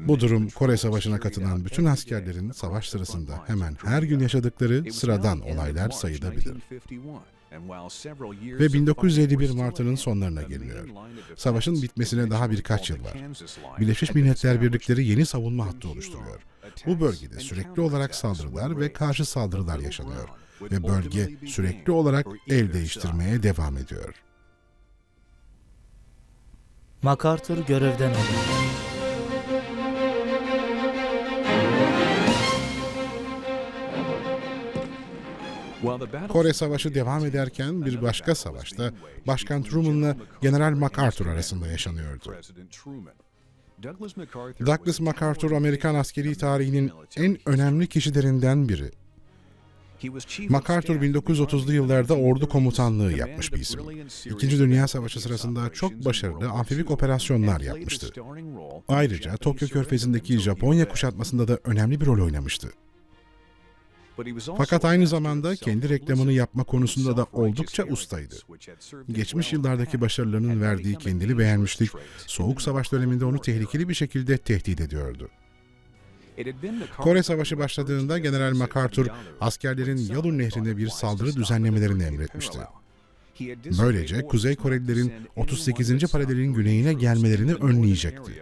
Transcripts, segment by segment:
Bu durum Kore Savaşı'na katılan bütün askerlerin savaş sırasında hemen her gün yaşadıkları sıradan olaylar sayılabilir. Ve 1951 Martı'nın sonlarına geliniyor. Savaşın bitmesine daha birkaç yıl var. Birleşmiş Milletler Birlikleri yeni savunma hattı oluşturuyor. Bu bölgede sürekli olarak saldırılar ve karşı saldırılar yaşanıyor ve bölge sürekli olarak el değiştirmeye devam ediyor. MacArthur görevden alındı. Kore Savaşı devam ederken bir başka savaşta Başkan Truman'la General MacArthur arasında yaşanıyordu. Douglas MacArthur Amerikan askeri tarihinin en önemli kişilerinden biri. MacArthur 1930'lu yıllarda ordu komutanlığı yapmış bir isim. İkinci Dünya Savaşı sırasında çok başarılı amfibik operasyonlar yapmıştı. Ayrıca Tokyo Körfezi'ndeki Japonya kuşatmasında da önemli bir rol oynamıştı. Fakat aynı zamanda kendi reklamını yapma konusunda da oldukça ustaydı. Geçmiş yıllardaki başarılarının verdiği kendini beğenmişlik, Soğuk Savaş döneminde onu tehlikeli bir şekilde tehdit ediyordu. Kore Savaşı başladığında General MacArthur, askerlerin Yalun Nehri'ne bir saldırı düzenlemelerini emretmişti. Böylece Kuzey Korelilerin 38. paralelin güneyine gelmelerini önleyecekti.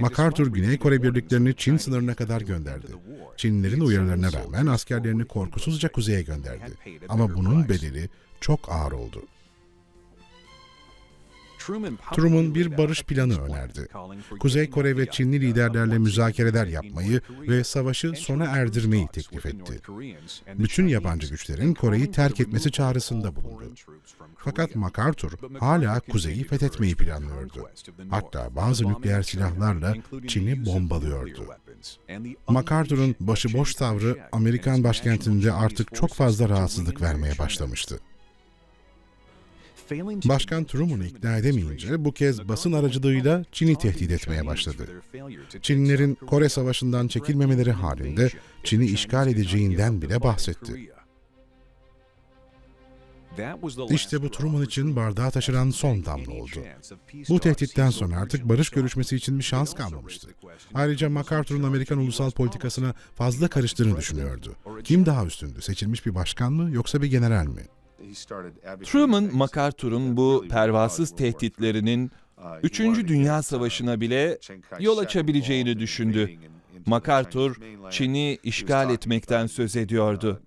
MacArthur Güney Kore birliklerini Çin sınırına kadar gönderdi. Çinlilerin uyarılarına rağmen askerlerini korkusuzca kuzeye gönderdi. Ama bunun bedeli çok ağır oldu. Truman bir barış planı önerdi. Kuzey Kore ve Çinli liderlerle müzakereler yapmayı ve savaşı sona erdirmeyi teklif etti. Bütün yabancı güçlerin Kore'yi terk etmesi çağrısında bulundu. Fakat MacArthur hala kuzeyi fethetmeyi planlıyordu. Hatta bazı nükleer silahlarla Çin'i bombalıyordu. MacArthur'un başıboş tavrı Amerikan başkentinde artık çok fazla rahatsızlık vermeye başlamıştı. Başkan Truman'ı ikna edemeyince bu kez basın aracılığıyla Çin'i tehdit etmeye başladı. Çinlilerin Kore Savaşı'ndan çekilmemeleri halinde Çin'i işgal edeceğinden bile bahsetti. İşte bu Truman için bardağı taşıran son damla oldu. Bu tehditten sonra artık barış görüşmesi için bir şans kalmamıştı. Ayrıca MacArthur'un Amerikan ulusal politikasına fazla karıştığını düşünüyordu. Kim daha üstündü? Seçilmiş bir başkan mı yoksa bir general mi? Truman, MacArthur'un bu pervasız tehditlerinin Üçüncü Dünya Savaşı'na bile yol açabileceğini düşündü. MacArthur, Çin'i işgal etmekten söz ediyordu.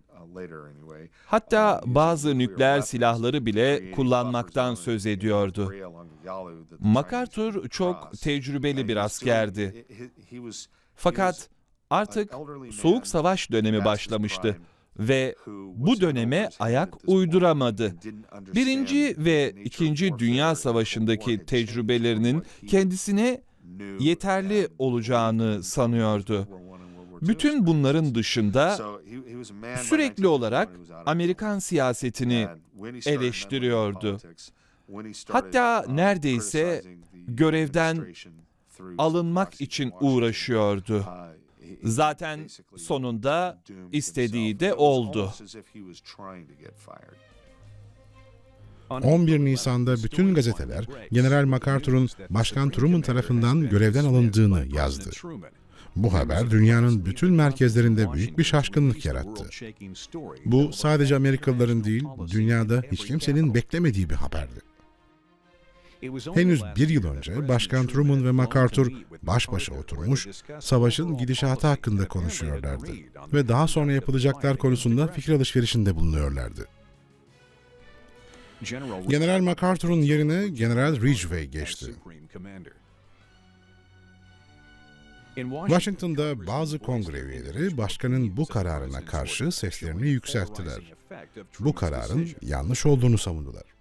Hatta bazı nükleer silahları bile kullanmaktan söz ediyordu. MacArthur çok tecrübeli bir askerdi. Fakat artık Soğuk Savaş dönemi başlamıştı ve bu döneme ayak uyduramadı. Birinci ve İkinci Dünya Savaşı'ndaki tecrübelerinin kendisine yeterli olacağını sanıyordu. Bütün bunların dışında sürekli olarak Amerikan siyasetini eleştiriyordu. Hatta neredeyse görevden alınmak için uğraşıyordu. Zaten sonunda istediği de oldu. 11 Nisan'da bütün gazeteler General MacArthur'un Başkan Truman tarafından görevden alındığını yazdı. Bu haber dünyanın bütün merkezlerinde büyük bir şaşkınlık yarattı. Bu sadece Amerikalıların değil, dünyada hiç kimsenin beklemediği bir haberdi. Henüz bir yıl önce Başkan Truman ve MacArthur baş başa oturmuş, savaşın gidişatı hakkında konuşuyorlardı ve daha sonra yapılacaklar konusunda fikir alışverişinde bulunuyorlardı. General MacArthur'un yerine General Ridgway geçti. Washington'da bazı kongre üyeleri başkanın bu kararına karşı seslerini yükselttiler. Bu kararın yanlış olduğunu savundular.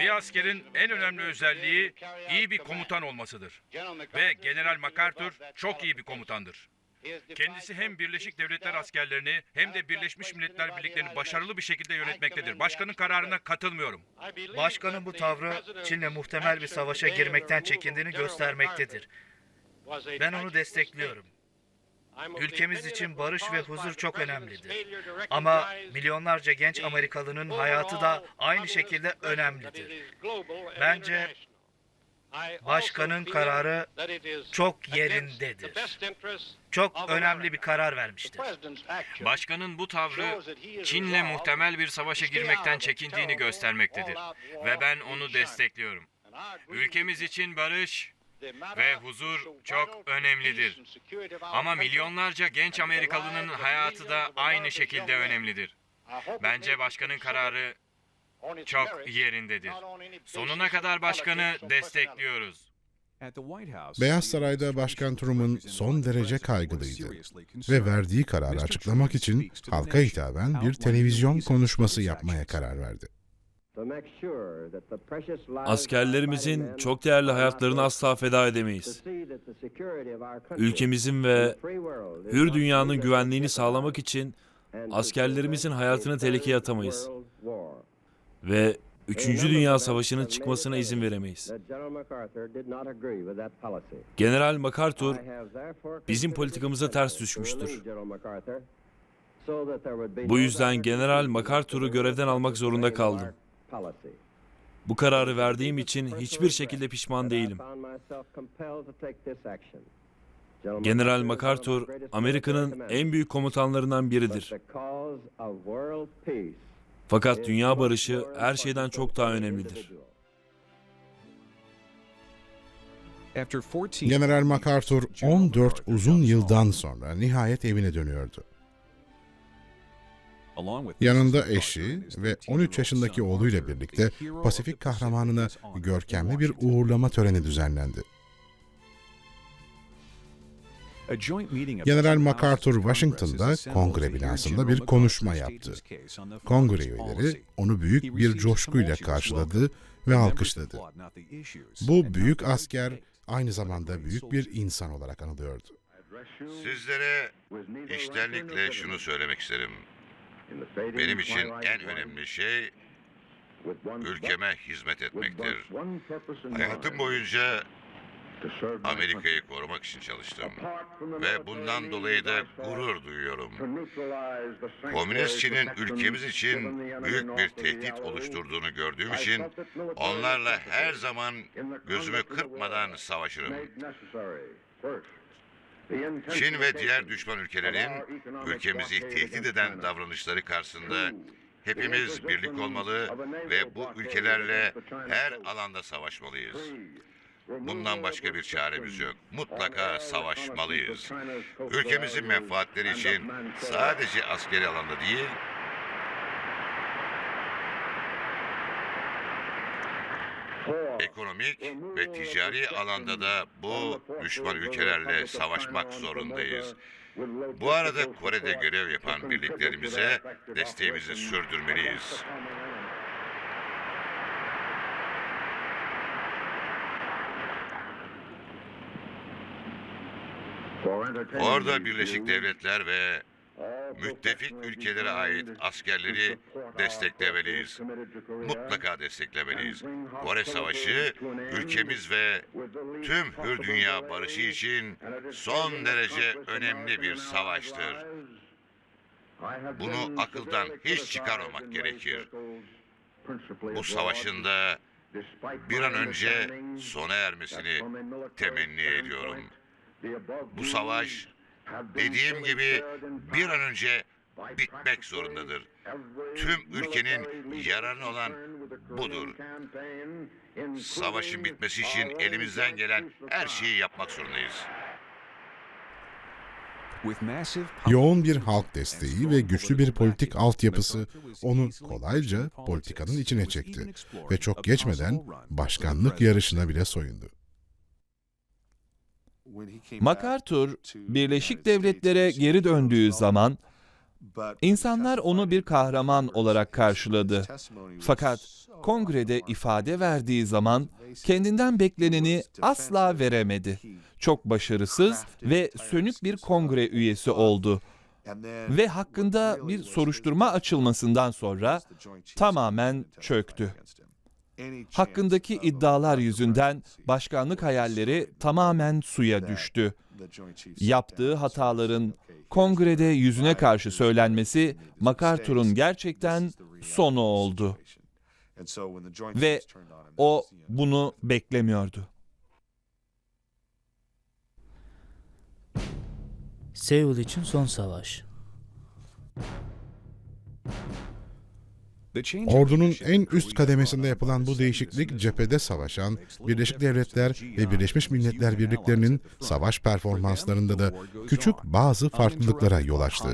Bir askerin en önemli özelliği iyi bir komutan olmasıdır. Ve General MacArthur çok iyi bir komutandır. Kendisi hem Birleşik Devletler askerlerini hem de Birleşmiş Milletler Birliklerini başarılı bir şekilde yönetmektedir. Başkanın kararına katılmıyorum. Başkanın bu tavrı Çin'le muhtemel bir savaşa girmekten çekindiğini göstermektedir. Ben onu destekliyorum. Ülkemiz için barış ve huzur çok önemlidir. Ama milyonlarca genç Amerikalının hayatı da aynı şekilde önemlidir. Bence Başkanın kararı çok yerindedir. Çok önemli bir karar vermiştir. Başkanın bu tavrı Çin'le muhtemel bir savaşa girmekten çekindiğini göstermektedir. Ve ben onu destekliyorum. Ülkemiz için barış ve huzur çok önemlidir. Ama milyonlarca genç Amerikalının hayatı da aynı şekilde önemlidir. Bence başkanın kararı çok yerindedir. Sonuna kadar başkanı destekliyoruz. Beyaz Saray'da Başkan Truman son derece kaygılıydı ve verdiği kararı açıklamak için halka hitaben bir televizyon konuşması yapmaya karar verdi. Askerlerimizin çok değerli hayatlarını asla feda edemeyiz. Ülkemizin ve hür dünyanın güvenliğini sağlamak için askerlerimizin hayatını tehlikeye atamayız. Ve 3. Dünya Savaşı'nın çıkmasına izin veremeyiz. General MacArthur bizim politikamıza ters düşmüştür. Bu yüzden General MacArthur'u görevden almak zorunda kaldım. Bu kararı verdiğim için hiçbir şekilde pişman değilim. General MacArthur, Amerika'nın en büyük komutanlarından biridir. Fakat dünya barışı her şeyden çok daha önemlidir. General MacArthur 14 uzun yıldan sonra nihayet evine dönüyordu. Yanında eşi ve 13 yaşındaki oğluyla birlikte Pasifik kahramanına görkemli bir uğurlama töreni düzenlendi. General MacArthur Washington'da kongre binasında bir konuşma yaptı. Kongre üyeleri onu büyük bir coşkuyla karşıladı ve alkışladı. Bu büyük asker aynı zamanda büyük bir insan olarak anılıyordu. Sizlere içtenlikle şunu söylemek isterim. Benim için en önemli şey ülkeme hizmet etmektir. Hayatım boyunca Amerika'yı korumak için çalıştım ve bundan dolayı da gurur duyuyorum. Komünist Çin'in ülkemiz için büyük bir tehdit oluşturduğunu gördüğüm için onlarla her zaman gözümü kırpmadan savaşırım. Çin ve diğer düşman ülkelerin ülkemizi tehdit eden davranışları karşısında hepimiz birlik olmalı ve bu ülkelerle her alanda savaşmalıyız. Bundan başka bir çaremiz yok. Mutlaka savaşmalıyız. Ülkemizin menfaatleri için sadece askeri alanda değil, ekonomik ve ticari alanda da bu düşman ülkelerle savaşmak zorundayız. Bu arada Kore'de görev yapan birliklerimize desteğimizi sürdürmeliyiz. Orada Birleşik Devletler ve müttefik ülkelere ait askerleri desteklemeliyiz. Mutlaka desteklemeliyiz. Kore Savaşı ülkemiz ve tüm hür dünya barışı için son derece önemli bir savaştır. Bunu akıldan hiç çıkarmamak gerekir. Bu savaşın da bir an önce sona ermesini temenni ediyorum. Bu savaş dediğim gibi bir an önce bitmek zorundadır. Tüm ülkenin yararına olan budur. Savaşın bitmesi için elimizden gelen her şeyi yapmak zorundayız. Yoğun bir halk desteği ve güçlü bir politik altyapısı onu kolayca politikanın içine çekti ve çok geçmeden başkanlık yarışına bile soyundu. MacArthur, Birleşik Devletlere geri döndüğü zaman insanlar onu bir kahraman olarak karşıladı. Fakat kongrede ifade verdiği zaman kendinden bekleneni asla veremedi. Çok başarısız ve sönük bir kongre üyesi oldu ve hakkında bir soruşturma açılmasından sonra tamamen çöktü hakkındaki iddialar yüzünden başkanlık hayalleri tamamen suya düştü. Yaptığı hataların kongrede yüzüne karşı söylenmesi MacArthur'un gerçekten sonu oldu. Ve o bunu beklemiyordu. Seul için son savaş. Ordunun en üst kademesinde yapılan bu değişiklik cephede savaşan Birleşik Devletler ve Birleşmiş Milletler birliklerinin savaş performanslarında da küçük bazı farklılıklara yol açtı.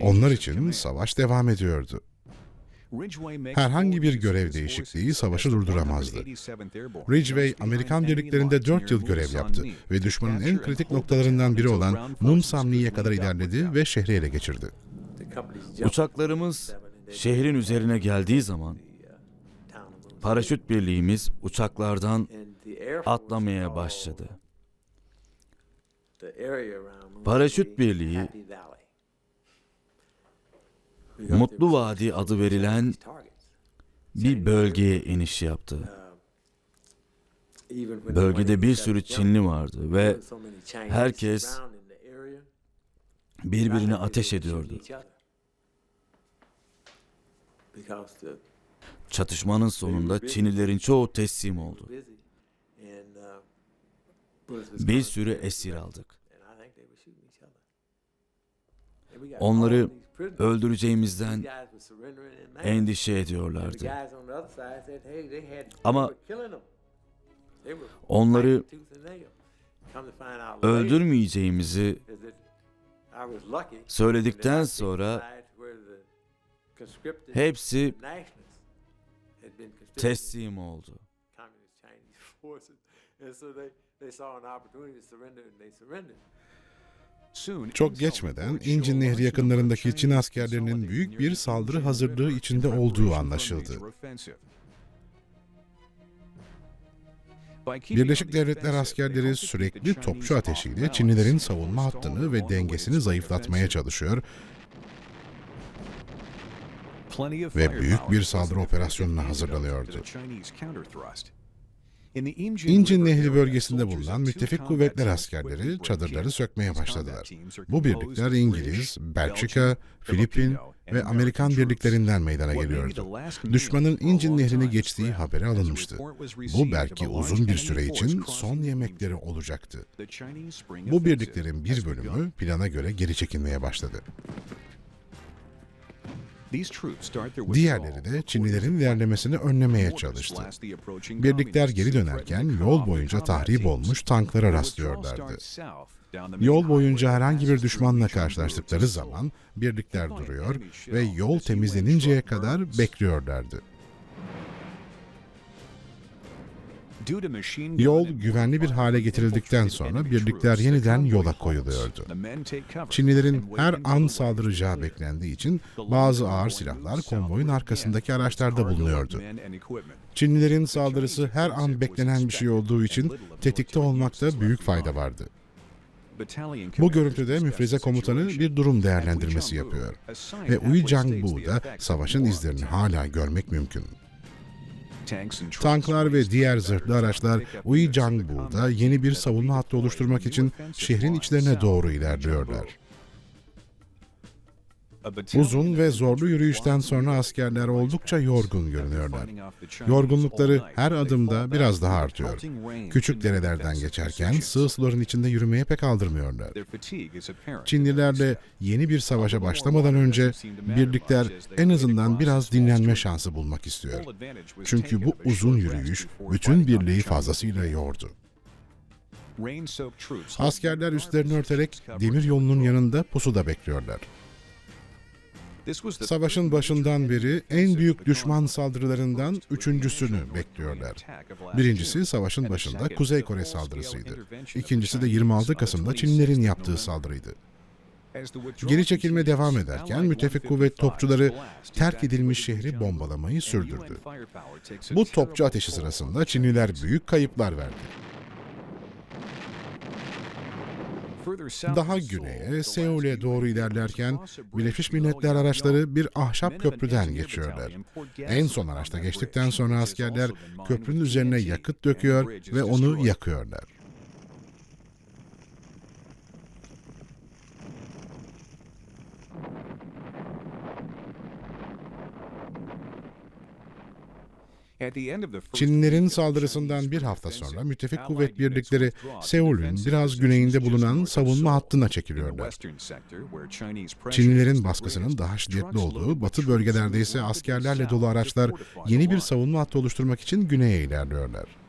Onlar için savaş devam ediyordu. Herhangi bir görev değişikliği savaşı durduramazdı. Ridgway, Amerikan birliklerinde 4 yıl görev yaptı ve düşmanın en kritik noktalarından biri olan Num Samni'ye kadar ilerledi ve şehri ele geçirdi. Uçaklarımız şehrin üzerine geldiği zaman paraşüt birliğimiz uçaklardan atlamaya başladı. Paraşüt birliği Mutlu Vadi adı verilen bir bölgeye iniş yaptı. Bölgede bir sürü Çinli vardı ve herkes birbirine ateş ediyordu. Çatışmanın sonunda Çinlilerin çoğu teslim oldu. Bir sürü esir aldık. Onları öldüreceğimizden endişe ediyorlardı. Ama onları öldürmeyeceğimizi söyledikten sonra hepsi teslim oldu. Çok geçmeden İncin Nehri yakınlarındaki Çin askerlerinin büyük bir saldırı hazırlığı içinde olduğu anlaşıldı. Birleşik Devletler askerleri sürekli topçu ateşiyle Çinlilerin savunma hattını ve dengesini zayıflatmaya çalışıyor ve büyük bir saldırı operasyonuna hazırlanıyordu. İncin Nehri bölgesinde bulunan müttefik kuvvetler askerleri çadırları sökmeye başladılar. Bu birlikler İngiliz, Belçika, Filipin ve Amerikan birliklerinden meydana geliyordu. Düşmanın İncin Nehri'ni geçtiği haberi alınmıştı. Bu belki uzun bir süre için son yemekleri olacaktı. Bu birliklerin bir bölümü plana göre geri çekilmeye başladı. Diğerleri de Çinlilerin ilerlemesini önlemeye çalıştı. Birlikler geri dönerken yol boyunca tahrip olmuş tanklara rastlıyorlardı. Yol boyunca herhangi bir düşmanla karşılaştıkları zaman birlikler duruyor ve yol temizleninceye kadar bekliyorlardı. Yol güvenli bir hale getirildikten sonra birlikler yeniden yola koyuluyordu. Çinlilerin her an saldıracağı beklendiği için bazı ağır silahlar konvoyun arkasındaki araçlarda bulunuyordu. Çinlilerin saldırısı her an beklenen bir şey olduğu için tetikte olmakta büyük fayda vardı. Bu görüntüde müfreze komutanı bir durum değerlendirmesi yapıyor ve Uy Jang-bu da savaşın izlerini hala görmek mümkün. Tanklar ve diğer zırhlı araçlar Uy Jang-bu'da yeni bir savunma hattı oluşturmak için şehrin içlerine doğru ilerliyorlar. Uzun ve zorlu yürüyüşten sonra askerler oldukça yorgun görünüyorlar. Yorgunlukları her adımda biraz daha artıyor. Küçük derelerden geçerken sığ suların içinde yürümeye pek aldırmıyorlar. Çinlilerle yeni bir savaşa başlamadan önce birlikler en azından biraz dinlenme şansı bulmak istiyor. Çünkü bu uzun yürüyüş bütün birliği fazlasıyla yordu. Askerler üstlerini örterek demir yolunun yanında pusuda bekliyorlar. Savaşın başından beri en büyük düşman saldırılarından üçüncüsünü bekliyorlar. Birincisi savaşın başında Kuzey Kore saldırısıydı. İkincisi de 26 Kasım'da Çinlilerin yaptığı saldırıydı. Geri çekilme devam ederken müttefik kuvvet topçuları terk edilmiş şehri bombalamayı sürdürdü. Bu topçu ateşi sırasında Çinliler büyük kayıplar verdi. Daha güneye, Seul'e doğru ilerlerken Birleşmiş Milletler araçları bir ahşap köprüden geçiyorlar. En son araçta geçtikten sonra askerler köprünün üzerine yakıt döküyor ve onu yakıyorlar. Çinlilerin saldırısından bir hafta sonra müttefik kuvvet birlikleri Seul'ün biraz güneyinde bulunan savunma hattına çekiliyorlar. Çinlilerin baskısının daha şiddetli olduğu, batı bölgelerde ise askerlerle dolu araçlar yeni bir savunma hattı oluşturmak için güneye ilerliyorlar.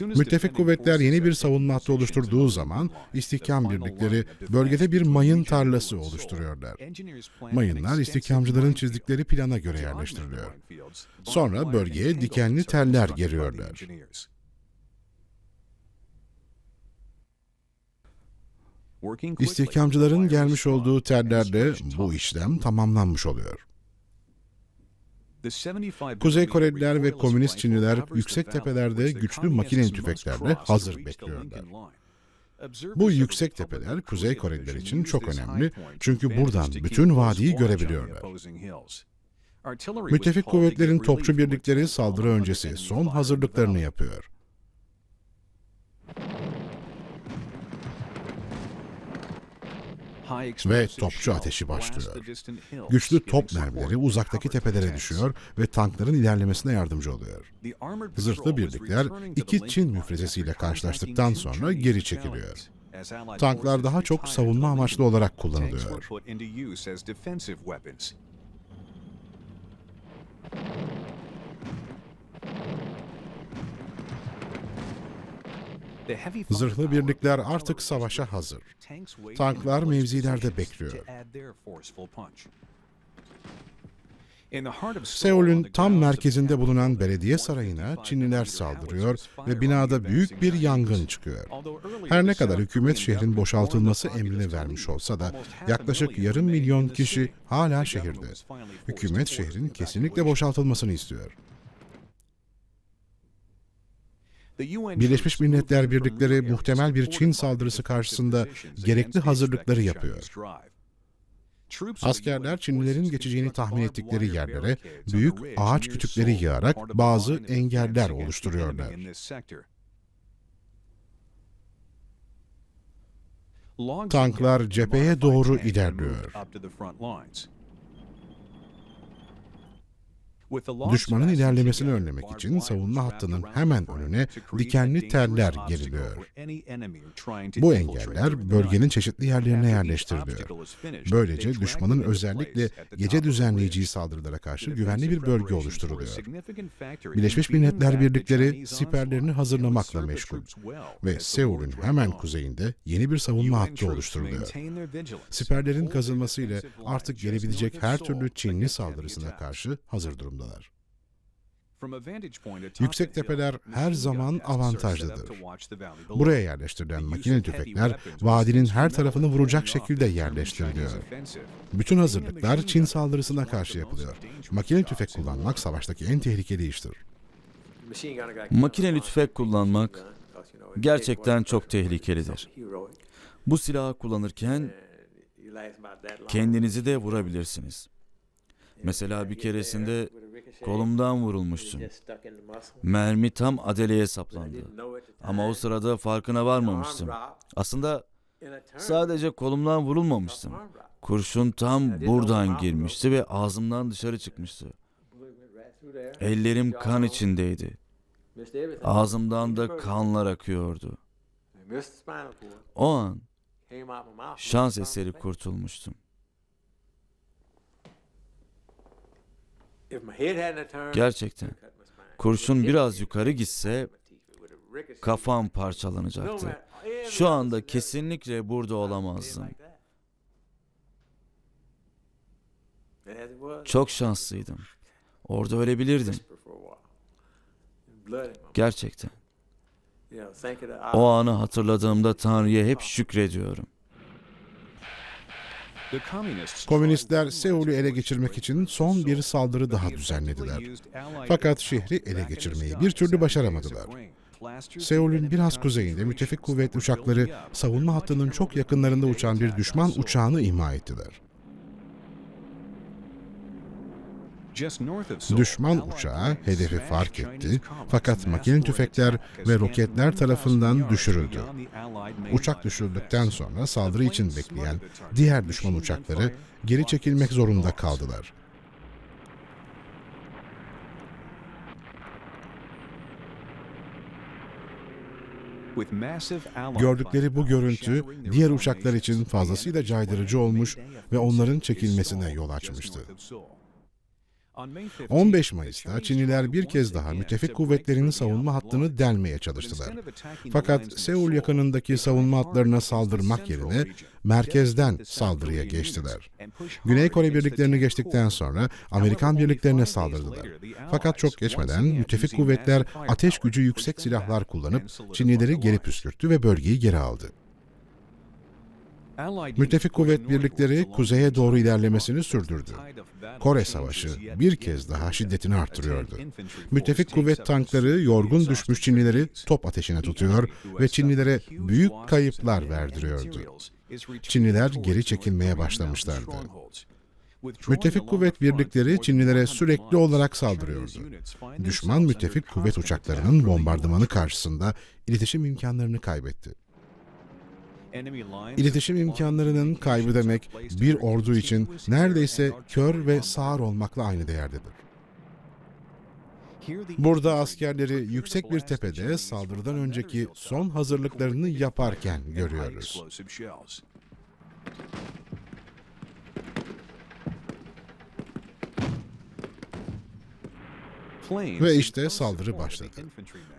Müttefik kuvvetler yeni bir savunma hattı oluşturduğu zaman istihkam birlikleri bölgede bir mayın tarlası oluşturuyorlar. Mayınlar istihkamcıların çizdikleri plana göre yerleştiriliyor. Sonra bölgeye dikenli teller geriyorlar. İstihkamcıların gelmiş olduğu tellerde bu işlem tamamlanmış oluyor. Kuzey Koreliler ve Komünist Çinliler yüksek tepelerde güçlü makineli tüfeklerle hazır bekliyorlar. Bu yüksek tepeler Kuzey Koreliler için çok önemli çünkü buradan bütün vadiyi görebiliyorlar. Müttefik kuvvetlerin topçu birlikleri saldırı öncesi son hazırlıklarını yapıyor. Ve topçu ateşi başlıyor. Güçlü top mermileri uzaktaki tepelere düşüyor ve tankların ilerlemesine yardımcı oluyor. Zırhlı birlikler iki Çin müfrezesiyle karşılaştıktan sonra geri çekiliyor. Tanklar daha çok savunma amaçlı olarak kullanılıyor. Zırhlı birlikler artık savaşa hazır. Tanklar mevzilerde bekliyor. Seul'ün tam merkezinde bulunan belediye sarayına Çinliler saldırıyor ve binada büyük bir yangın çıkıyor. Her ne kadar hükümet şehrin boşaltılması emrini vermiş olsa da yaklaşık yarım milyon kişi hala şehirde. Hükümet şehrin kesinlikle boşaltılmasını istiyor. Birleşmiş Milletler Birlikleri muhtemel bir Çin saldırısı karşısında gerekli hazırlıkları yapıyor. Askerler Çinlilerin geçeceğini tahmin ettikleri yerlere büyük ağaç kütükleri yığarak bazı engeller oluşturuyorlar. Tanklar cepheye doğru ilerliyor. Düşmanın ilerlemesini önlemek için savunma hattının hemen önüne dikenli teller geriliyor. Bu engeller bölgenin çeşitli yerlerine yerleştiriliyor. Böylece düşmanın özellikle gece düzenleyeceği saldırılara karşı güvenli bir bölge oluşturuluyor. Birleşmiş Milletler Birlikleri siperlerini hazırlamakla meşgul ve Seul'ün hemen kuzeyinde yeni bir savunma hattı oluşturuluyor. Siperlerin kazılmasıyla artık gelebilecek her türlü Çinli saldırısına karşı hazır durumdalar. Yüksek tepeler her zaman avantajlıdır. Buraya yerleştirilen makineli tüfekler vadinin her tarafını vuracak şekilde yerleştiriliyor. Bütün hazırlıklar Çin saldırısına karşı yapılıyor. Makineli tüfek kullanmak savaştaki en tehlikeli iştir. Makineli tüfek kullanmak gerçekten çok tehlikelidir. Bu silahı kullanırken kendinizi de vurabilirsiniz. Mesela bir keresinde kolumdan vurulmuştum. Mermi tam adeleye saplandı. Ama o sırada farkına varmamıştım. Aslında sadece kolumdan vurulmamıştım. Kurşun tam buradan girmişti ve ağzımdan dışarı çıkmıştı. Ellerim kan içindeydi. Ağzımdan da kanlar akıyordu. O an şans eseri kurtulmuştum. Gerçekten. Kurşun biraz yukarı gitse kafam parçalanacaktı. Şu anda kesinlikle burada olamazdım. Çok şanslıydım. Orada ölebilirdim. Gerçekten. O anı hatırladığımda Tanrı'ya hep şükrediyorum. Komünistler Seul'ü ele geçirmek için son bir saldırı daha düzenlediler. Fakat şehri ele geçirmeyi bir türlü başaramadılar. Seul'ün biraz kuzeyinde müttefik kuvvet uçakları savunma hattının çok yakınlarında uçan bir düşman uçağını imha ettiler. Düşman uçağı hedefi fark etti fakat makine tüfekler ve roketler tarafından düşürüldü. Uçak düşürüldükten sonra saldırı için bekleyen diğer düşman uçakları geri çekilmek zorunda kaldılar. Gördükleri bu görüntü diğer uçaklar için fazlasıyla caydırıcı olmuş ve onların çekilmesine yol açmıştı. 15 Mayıs'ta Çinliler bir kez daha müttefik kuvvetlerinin savunma hattını delmeye çalıştılar. Fakat Seul yakınındaki savunma hatlarına saldırmak yerine merkezden saldırıya geçtiler. Güney Kore birliklerini geçtikten sonra Amerikan birliklerine saldırdılar. Fakat çok geçmeden müttefik kuvvetler ateş gücü yüksek silahlar kullanıp Çinlileri geri püskürttü ve bölgeyi geri aldı. Müttefik kuvvet birlikleri kuzeye doğru ilerlemesini sürdürdü. Kore Savaşı bir kez daha şiddetini arttırıyordu. Müttefik kuvvet tankları yorgun düşmüş Çinlileri top ateşine tutuyor ve Çinlilere büyük kayıplar verdiriyordu. Çinliler geri çekilmeye başlamışlardı. Müttefik kuvvet birlikleri Çinlilere sürekli olarak saldırıyordu. Düşman müttefik kuvvet uçaklarının bombardımanı karşısında iletişim imkanlarını kaybetti. İletişim imkanlarının kaybı demek bir ordu için neredeyse kör ve sağır olmakla aynı değerdedir. Burada askerleri yüksek bir tepede saldırıdan önceki son hazırlıklarını yaparken görüyoruz. Ve işte saldırı başladı.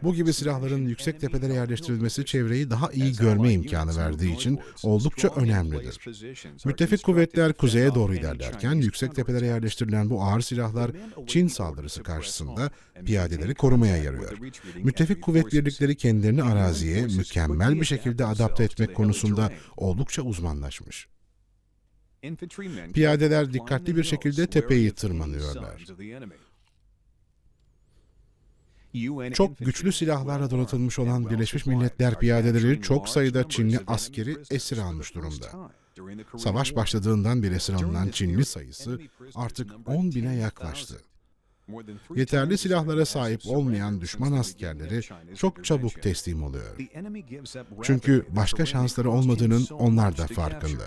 Bu gibi silahların yüksek tepelere yerleştirilmesi çevreyi daha iyi görme imkanı verdiği için oldukça önemlidir. Müttefik kuvvetler kuzeye doğru ilerlerken yüksek tepelere yerleştirilen bu ağır silahlar Çin saldırısı karşısında piyadeleri korumaya yarıyor. Müttefik kuvvet birlikleri kendilerini araziye mükemmel bir şekilde adapte etmek konusunda oldukça uzmanlaşmış. Piyadeler dikkatli bir şekilde tepeyi tırmanıyorlar. Çok güçlü silahlarla donatılmış olan Birleşmiş Milletler piyadeleri çok sayıda Çinli askeri esir almış durumda. Savaş başladığından beri esir alınan Çinli sayısı artık 10 bine yaklaştı. Yeterli silahlara sahip olmayan düşman askerleri çok çabuk teslim oluyor. Çünkü başka şansları olmadığının onlar da farkında.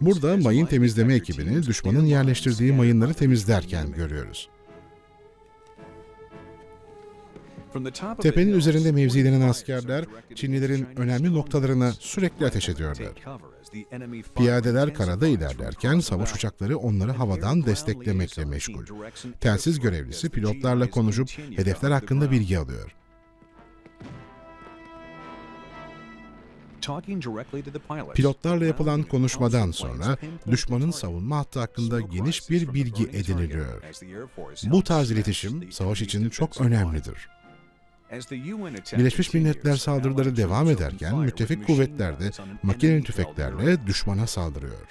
Burada mayın temizleme ekibini düşmanın yerleştirdiği mayınları temizlerken görüyoruz. Tepenin üzerinde mevzilenen askerler Çinlilerin önemli noktalarına sürekli ateş ediyorlar. Piyadeler karada ilerlerken savaş uçakları onları havadan desteklemekle meşgul. Telsiz görevlisi pilotlarla konuşup hedefler hakkında bilgi alıyor. Pilotlarla yapılan konuşmadan sonra düşmanın savunma hattı hakkında geniş bir bilgi ediniliyor. Bu tarz iletişim savaş için çok önemlidir. Birleşmiş Milletler saldırıları devam ederken müttefik kuvvetler de makineli tüfeklerle düşmana saldırıyor.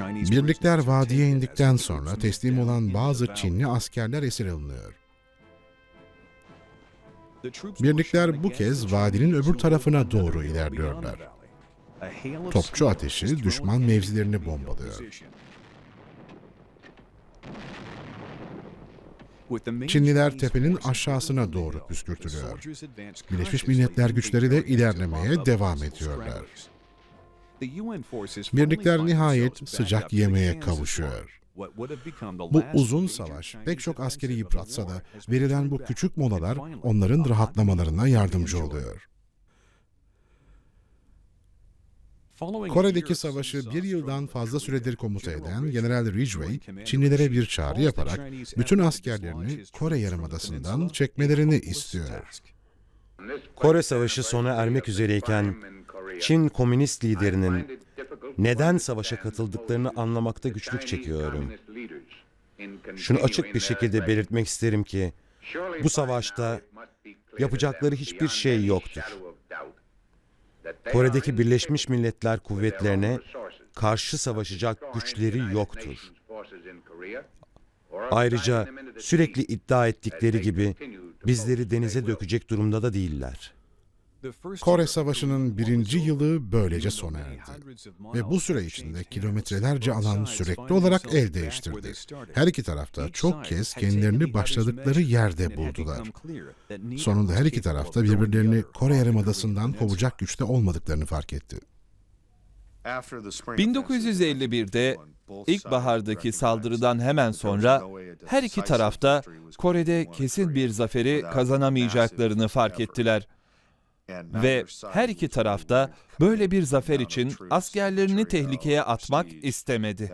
Birlikler vadiye indikten sonra teslim olan bazı Çinli askerler esir alınıyor. Birlikler bu kez vadinin öbür tarafına doğru ilerliyorlar. Topçu ateşi düşman mevzilerini bombalıyor. Çinliler tepenin aşağısına doğru püskürtülüyor. Birleşmiş Milletler güçleri de ilerlemeye devam ediyorlar. Birlikler nihayet sıcak yemeğe kavuşuyor. Bu uzun savaş pek çok askeri yıpratsa da verilen bu küçük molalar onların rahatlamalarına yardımcı oluyor. Kore'deki savaşı bir yıldan fazla süredir komuta eden General Ridgway, Çinlilere bir çağrı yaparak bütün askerlerini Kore Yarımadası'ndan çekmelerini istiyor. Kore Savaşı sona ermek üzereyken Çin komünist liderinin neden savaşa katıldıklarını anlamakta güçlük çekiyorum. Şunu açık bir şekilde belirtmek isterim ki bu savaşta yapacakları hiçbir şey yoktur. Kore'deki Birleşmiş Milletler kuvvetlerine karşı savaşacak güçleri yoktur. Ayrıca sürekli iddia ettikleri gibi bizleri denize dökecek durumda da değiller. Kore Savaşı'nın birinci yılı böylece sona erdi. Ve bu süre içinde kilometrelerce alan sürekli olarak el değiştirdi. Her iki tarafta çok kez kendilerini başladıkları yerde buldular. Sonunda her iki tarafta birbirlerini Kore Yarımadası'ndan kovacak güçte olmadıklarını fark etti. 1951'de ilkbahardaki saldırıdan hemen sonra her iki tarafta Kore'de kesin bir zaferi kazanamayacaklarını fark ettiler. Ve her iki tarafta böyle bir zafer için askerlerini tehlikeye atmak istemedi.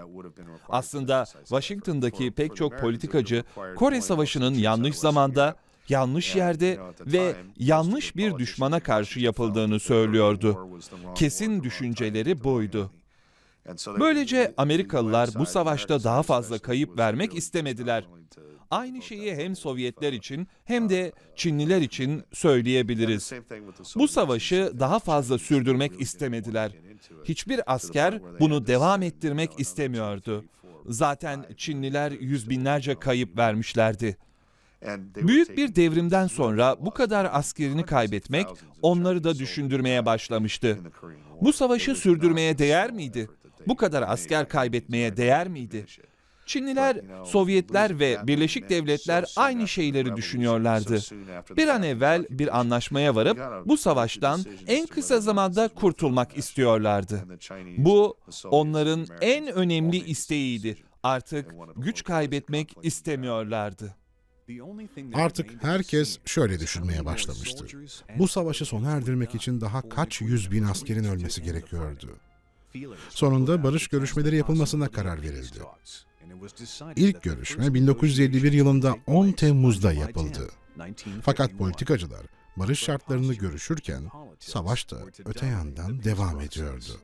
Aslında Washington'daki pek çok politikacı Kore Savaşı'nın yanlış zamanda, yanlış yerde ve yanlış bir düşmana karşı yapıldığını söylüyordu. Kesin düşünceleri buydu. Böylece Amerikalılar bu savaşta daha fazla kayıp vermek istemediler. Aynı şeyi hem Sovyetler için hem de Çinliler için söyleyebiliriz. Bu savaşı daha fazla sürdürmek istemediler. Hiçbir asker bunu devam ettirmek istemiyordu. Zaten Çinliler yüz binlerce kayıp vermişlerdi. Büyük bir devrimden sonra bu kadar askerini kaybetmek onları da düşündürmeye başlamıştı. Bu savaşı sürdürmeye değer miydi? Bu kadar asker kaybetmeye değer miydi? Çinliler, Sovyetler ve Birleşik Devletler aynı şeyleri düşünüyorlardı. Bir an evvel bir anlaşmaya varıp bu savaştan en kısa zamanda kurtulmak istiyorlardı. Bu onların en önemli isteğiydi. Artık güç kaybetmek istemiyorlardı. Artık herkes şöyle düşünmeye başlamıştı. Bu savaşı sona erdirmek için daha kaç yüz bin askerin ölmesi gerekiyordu. Sonunda barış görüşmeleri yapılmasına karar verildi. İlk görüşme 1951 yılında 10 Temmuz'da yapıldı. Fakat politikacılar barış şartlarını görüşürken savaş da öte yandan devam ediyordu.